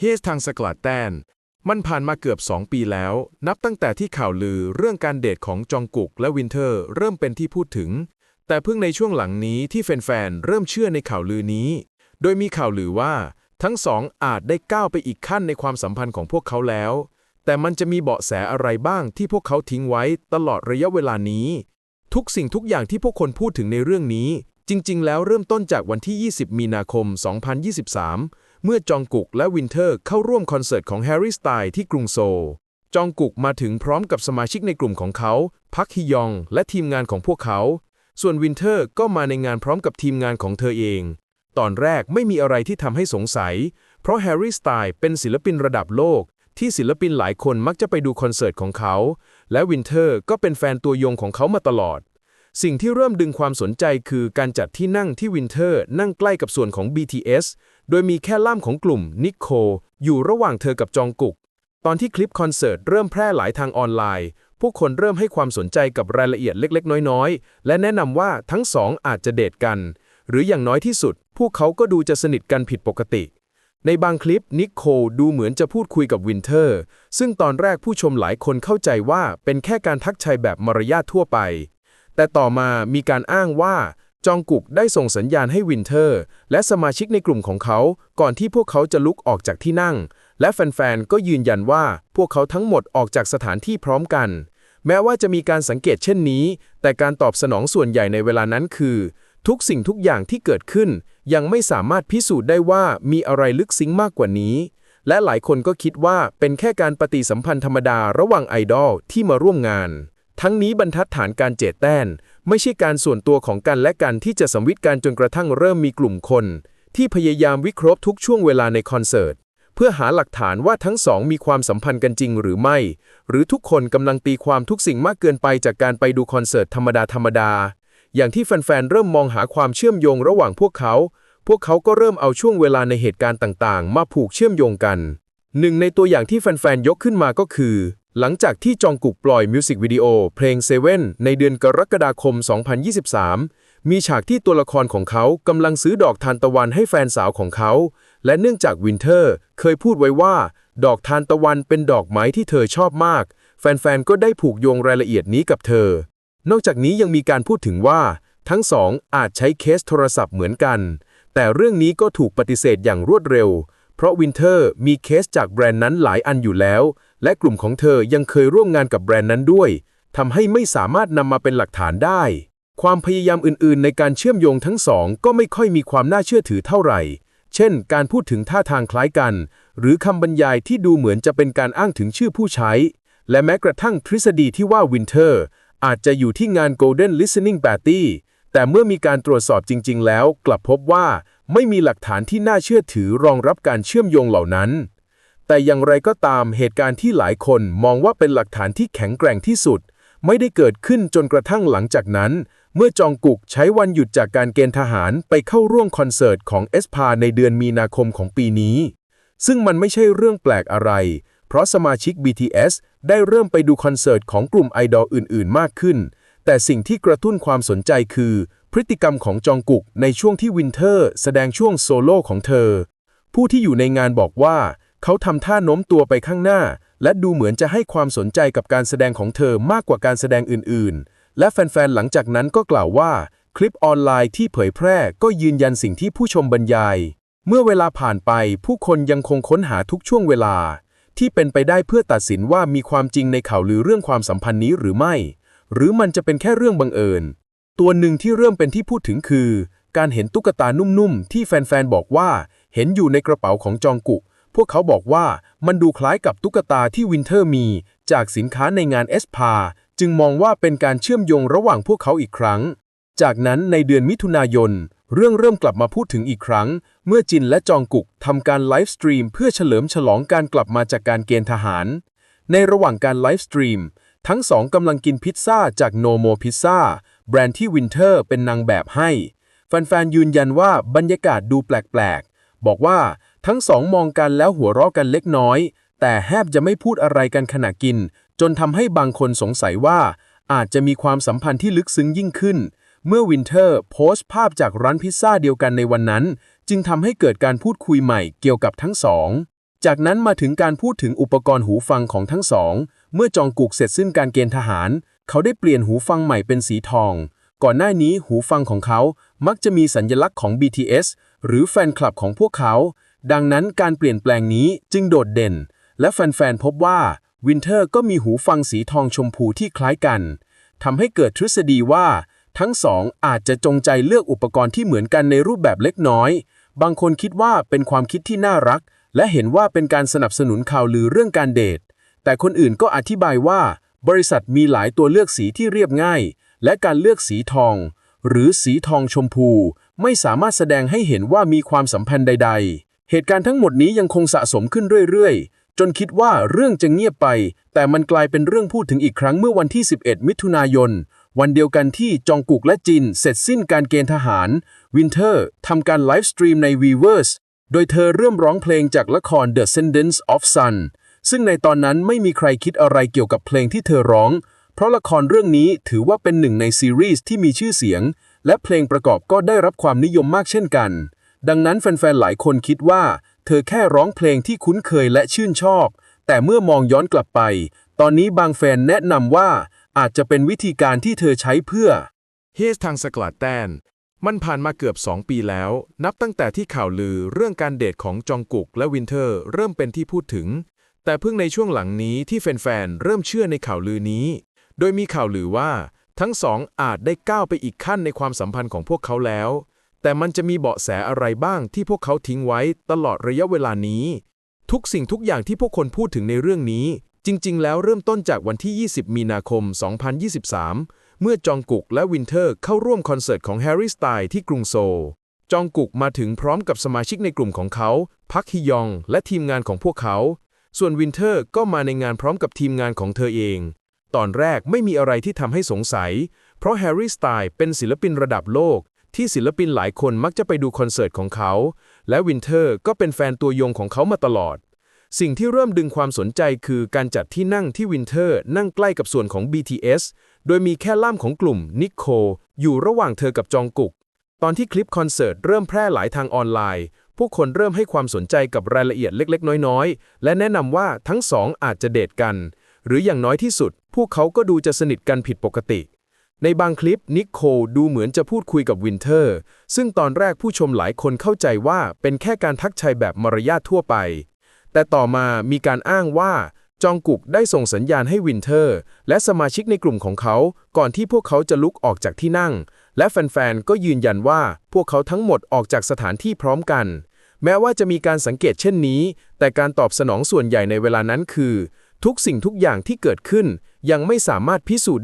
เฮสทางสกลาดแตน มันผ่านมาเกือบ 2 ปีแล้ว นับตั้งแต่ที่ข่าวลือเรื่องการเดทของจองกุกและวินเทอร์เริ่มเป็นที่พูดถึง แต่เพิ่งในช่วงหลังนี้ที่แฟนๆ เริ่มเชื่อในข่าวลือนี้ โดยมีข่าวลือว่าทั้งสองอาจได้ก้าวไปอีกขั้นในความสัมพันธ์ของพวกเขาแล้ว แต่มันจะมีเบาะแสอะไรบ้างที่พวกเขาทิ้งไว้ตลอดระยะเวลานี้ ทุกสิ่งทุกอย่างที่พวกคนพูดถึงในเรื่องนี้ จริง ๆ แล้วเริ่มต้นจากวันที่ 20 มีนาคม 2023 เมื่อจองกุกและวินเทอร์เข้าร่วมคอนเสิร์ตของแฮร์รี่สไตล์ที่กรุงโซล จองกุกมาถึงพร้อมกับสมาชิกในกลุ่มของเขา พักฮิยองและทีมงานของพวกเขา ส่วนวินเทอร์ก็มาในงานพร้อมกับทีมงานของเธอเอง ตอนแรกไม่มีอะไรที่ทำให้สงสัย เพราะแฮร์รี่สไตล์เป็นศิลปินระดับโลก ที่ศิลปินหลายคนมักจะไปดูคอนเสิร์ตของเขา และวินเทอร์ก็เป็นแฟนตัวยงของเขามาตลอดสิ่งที่เริ่มดึงความสนใจคือการจัดที่นั่งที่วินเทอร์นั่งใกล้กับส่วนของ BTS โดยมีแค่ล่ามของกลุ่มนิโคอยู่ระหว่างเธอกับจองกุก ตอนที่คลิปคอนเสิร์ตเริ่มแพร่หลายทางออนไลน์ ผู้คนเริ่มให้ความสนใจกับรายละเอียดเล็ก ๆ น้อยๆ และแนะนำว่าทั้งสองอาจจะเดทกัน หรืออย่างน้อยที่สุด พวกเขาก็ดูจะสนิทกันผิดปกติ ในบางคลิปนิโคลดูเหมือนจะพูดคุยกับวินเทอร์ ซึ่งตอนแรกผู้ชมหลายคนเข้าใจว่าเป็นแค่การทักทายแบบมารยาททั่วไป แต่ต่อมามีการอ้างว่า จองกุกได้ส่งสัญญาณให้วินเทอร์ และสมาชิกในกลุ่มของเขา ก่อนที่พวกเขาจะลุกออกจากที่นั่ง และแฟนๆ ก็ยืนยันว่าพวกเขาทั้งหมดออกจากสถานที่พร้อมกัน แม้ว่าจะมีการสังเกตเช่นนี้ แต่การตอบสนองส่วนใหญ่ในเวลานั้นคือ ทุกสิ่งทุกอย่างที่เกิดขึ้น ยังไม่สามารถพิสูจน์ได้ว่ามีอะไรลึกซึ้งมากกว่านี้ และหลายคนก็คิดว่าเป็นแค่การปฏิสัมพันธ์ธรรมดาระหว่างไอดอลที่มาร่วมงานทั้งนี้บรรทัดฐานการเจตแต้น ไม่ใช่การส่วนตัวของกันและกันที่จะสำวิตการจนกระทั่งเริ่มมีกลุ่มคน ที่พยายามวิเคราะห์ทุกช่วงเวลาในคอนเสิร์ต เพื่อหาหลักฐานว่าทั้งสองมีความสัมพันธ์กันจริงหรือไม่ หรือทุกคนกำลังตีความทุกสิ่งมากเกินไปจากการไปดูคอนเสิร์ตธรรมดาธรรมดา อย่างที่แฟนๆเริ่มมองหาความเชื่อมโยงระหว่างพวกเขา พวกเขาก็เริ่มเอาช่วงเวลาในเหตุการณ์ต่างๆ มาผูกเชื่อมโยงกันหนึ่งในตัวอย่างที่แฟนๆยกขึ้นมาก็คือ หลังจากที่จองกุกปล่อยมิวสิกวิดีโอเพลงเซเว่นในเดือนกรกฎาคม 2023 มีฉากที่ตัวละครของเขากำลังซื้อดอกทานตะวันให้แฟนสาวของเขา และเนื่องจากวินเทอร์เคยพูดไว้ว่า ดอกทานตะวันเป็นดอกไม้ที่เธอชอบมาก แฟนๆ ก็ได้ผูกโยงรายละเอียดนี้กับเธอ นอกจากนี้ยังมีการพูดถึงว่า ทั้งสองอาจใช้เคสโทรศัพท์เหมือนกัน แต่เรื่องนี้ก็ถูกปฏิเสธอย่างรวดเร็ว เพราะวินเทอร์มีเคสจากแบรนด์นั้นหลายอันอยู่แล้ว และกลุ่มของเธอยังเคยร่วมงานกับแบรนด์นั้นด้วยทำให้ไม่สามารถนำมาเป็นหลักฐานได้ ความพยายามอื่น ๆ ในการเชื่อมโยงทั้งสองก็ไม่ค่อยมีความน่าเชื่อถือเท่าไหร่ เช่น การพูดถึงท่าทางคล้ายกัน หรือคำบรรยายที่ดูเหมือนจะเป็นการอ้างถึงชื่อผู้ใช้ และแม้กระทั่งทฤษฎีที่ว่าวินเทอร์อาจจะอยู่ที่งาน Golden Listening Party แต่เมื่อมีการตรวจสอบจริง ๆ แล้ว กลับพบว่าไม่มีหลักฐานที่น่าเชื่อถือรองรับการเชื่อมโยงเหล่านั้น แต่อย่างไรก็ตามเหตุการณ์ที่หลายคนมองว่าเป็นหลักฐานที่แข็งแกร่งที่สุด ไม่ได้เกิดขึ้นจนกระทั่งหลังจากนั้น เมื่อจองกุกใช้วันหยุดจากการเกณฑ์ทหารไปเข้าร่วมคอนเสิร์ตของเอสพาในเดือนมีนาคมของปีนี้ ซึ่งมันไม่ใช่เรื่องแปลกอะไร เพราะสมาชิก BTS ได้เริ่มไปดูคอนเสิร์ตของกลุ่มไอดอลอื่น ๆ มากขึ้น แต่สิ่งที่กระตุ้นความสนใจคือ พฤติกรรมของจองกุกในช่วงที่วินเทอร์ แสดงช่วงโซโล่ของเธอ ผู้ที่อยู่ในงานบอกว่า เขาทำท่าโน้มตัวไปข้างหน้า และดูเหมือนจะให้ความสนใจกับการแสดงของเธอมากกว่าการแสดงอื่นๆ และแฟนๆ หลังจากนั้นก็กล่าวว่า คลิปออนไลน์ที่เผยแพร่ก็ยืนยันสิ่งที่ผู้ชมบรรยาย เมื่อเวลาผ่านไปผู้คนยังคงค้นหาทุกช่วงเวลา ที่เป็นไปได้เพื่อตัดสินว่ามีความจริงในข่าวลือเรื่องความสัมพันธ์นี้หรือไม่ หรือมันจะเป็นแค่เรื่องบังเอิญ ตัวหนึ่งที่เริ่มเป็นที่พูดถึงคือ การเห็นตุ๊กตานุ่มๆที่แฟนๆบอกว่า เห็นอยู่ในกระเป๋าของจองกุ พวกเขาบอกว่ามันดูคล้ายกับตุ๊กตาที่วินเทอร์มี จากสินค้าในงานเอสพาจึงมองว่าเป็นการเชื่อมโยงระหว่างพวกเขาอีกครั้ง จากนั้นในเดือนมิถุนายน เรื่องเริ่มกลับมาพูดถึงอีกครั้ง เมื่อจินและจองกุกทำการไลฟ์สตรีมเพื่อเฉลิมฉลองการกลับมาจากการเกณฑ์ทหาร ในระหว่างการไลฟ์สตรีมทั้งสองกำลังกินพิซซ่าจากโนโมพิซซ่าแบรนด์ที่วินเทอร์เป็นนางแบบให้ แฟนๆยืนยันว่าบรรยากาศดูแปลกๆ บอกว่า ทั้งสองมองกันแล้วหัวเราะกันเล็กน้อย แต่แทบจะไม่พูดอะไรกันขณะกิน จนทำให้บางคนสงสัยว่า อาจจะมีความสัมพันธ์ที่ลึกซึ้งยิ่งขึ้น เมื่อวินเทอร์โพสต์ภาพจากร้านพิซซ่าเดียวกันในวันนั้น จึงทำให้เกิดการพูดคุยใหม่เกี่ยวกับทั้งสอง จากนั้นมาถึงการพูดถึงอุปกรณ์หูฟังของทั้งสอง เมื่อจองกุกเสร็จสิ้นการเกณฑ์ทหาร เขาได้เปลี่ยนหูฟังใหม่เป็นสีทอง ก่อนหน้านี้หูฟังของเขามักจะมีสัญลักษณ์ของ BTS หรือแฟนคลับของพวกเขา ดังนั้นการเปลี่ยนแปลงนี้จึงโดดเด่น และแฟนๆพบว่าวินเทอร์ก็มีหูฟังสีทองชมพูที่คล้ายกันทำให้เกิดทฤษฎีว่า ทั้งสองอาจจะจงใจเลือกอุปกรณ์ที่เหมือนกันในรูปแบบเล็กน้อย บางคนคิดว่าเป็นความคิดที่น่ารัก และเห็นว่าเป็นการสนับสนุนข่าวลือเรื่องการเดท แต่คนอื่นก็อธิบายว่า บริษัทมีหลายตัวเลือกสีที่เรียบง่าย และการเลือกสีทอง หรือสีทองชมพู ไม่สามารถแสดงให้เห็นว่ามีความสัมพันธ์ใด ๆ เหตุการณ์ทั้งหมดนี้ยังคงสะสมขึ้นเรื่อยๆ จนคิดว่าเรื่องจะเงียบไป แต่มันกลายเป็นเรื่องพูดถึงอีกครั้งเมื่อวันที่ 11 มิถุนายน วันเดียวกันที่จองกุกและจิน เสร็จสิ้นการเกณฑ์ทหาร วินเทอร์ทำการไลฟ์สตรีมใน Weverse โดยเธอเริ่มร้องเพลงจากละคร The Descendants of Sun ซึ่งในตอนนั้นไม่มีใครคิดอะไรเกี่ยวกับเพลงที่เธอร้อง เพราะละครเรื่องนี้ถือว่าเป็นหนึ่งในซีรีส์ที่มีชื่อเสียง และเพลงประกอบก็ได้รับความนิยมมากเช่นกัน ดังนั้นแฟนๆ หลายคนคิดว่า เธอแค่ร้องเพลงที่คุ้นเคยและชื่นชอบ แต่เมื่อมองย้อนกลับไป ตอนนี้บางแฟนแนะนำว่าอาจจะเป็นวิธีการที่เธอใช้เพื่อเฮสทางสกลาดแตนมันผ่านมาเกือบ 2 ปีแล้ว นับตั้งแต่ที่ข่าวลือเรื่องการเดทของจองกุกและวินเทอร์ เริ่มเป็นที่พูดถึง แต่เพิ่งในช่วงหลังนี้ที่แฟนๆ เริ่มเชื่อในข่าวลือนี้ โดยมีข่าวลือว่าทั้งสองอาจได้ก้าวไปอีกขั้นในความสัมพันธ์ของพวกเขาแล้ว แต่มันจะมีเบาะแสอะไรบ้างที่พวกเขาทิ้งไว้ตลอดระยะเวลานี้ ทุกสิ่งทุกอย่างที่พวกคนพูดถึงในเรื่องนี้ จริง ๆ แล้วเริ่มต้นจากวันที่ 20 มีนาคม 2023 เมื่อจองกุกและวินเทอร์เข้าร่วมคอนเสิร์ตของแฮร์รี่สไตล์ที่กรุงโซลจองกุกมาถึงพร้อมกับสมาชิกในกลุ่มของเขา พักฮิยอง และทีมงานของพวกเขา ส่วนวินเทอร์ก็มาในงานพร้อมกับทีมงานของเธอเอง ตอนแรกไม่มีอะไรที่ทำให้สงสัย เพราะแฮร์รี่สไตล์เป็นศิลปินระดับโลก ที่ศิลปินหลายคนมักจะไปดูคอนเสิร์ตของเขา และวินเทอร์ก็เป็นแฟนตัวยงของเขามาตลอด สิ่งที่เริ่มดึงความสนใจคือการจัดที่นั่งที่วินเทอร์นั่งใกล้กับส่วนของ BTS โดยมีแค่ล่ามของกลุ่มนิโคอยู่ระหว่างเธอกับจองกุก ตอนที่คลิปคอนเสิร์ตเริ่มแพร่หลายทางออนไลน์ ผู้คนเริ่มให้ความสนใจกับรายละเอียดเล็ก ๆ น้อยๆ และแนะนำว่าทั้งสองอาจจะเดทกัน หรืออย่างน้อยที่สุด พวกเขาก็ดูจะสนิทกันผิดปกติ ในบางคลิปนิโคลดูเหมือนจะพูดคุยกับวินเทอร์ ซึ่งตอนแรกผู้ชมหลายคนเข้าใจว่าเป็นแค่การทักทายแบบมารยาททั่วไป แต่ต่อมามีการอ้างว่าจองกุกได้ส่งสัญญาณให้วินเทอร์ และสมาชิกในกลุ่มของเขา ก่อนที่พวกเขาจะลุกออกจากที่นั่ง และแฟนๆ ก็ยืนยันว่าพวกเขาทั้งหมดออกจากสถานที่พร้อมกัน แม้ว่าจะมีการสังเกตเช่นนี้ แต่การตอบสนองส่วนใหญ่ในเวลานั้นคือ ทุกสิ่งทุกอย่างที่เกิดขึ้นยังไม่สามารถพิสูจน์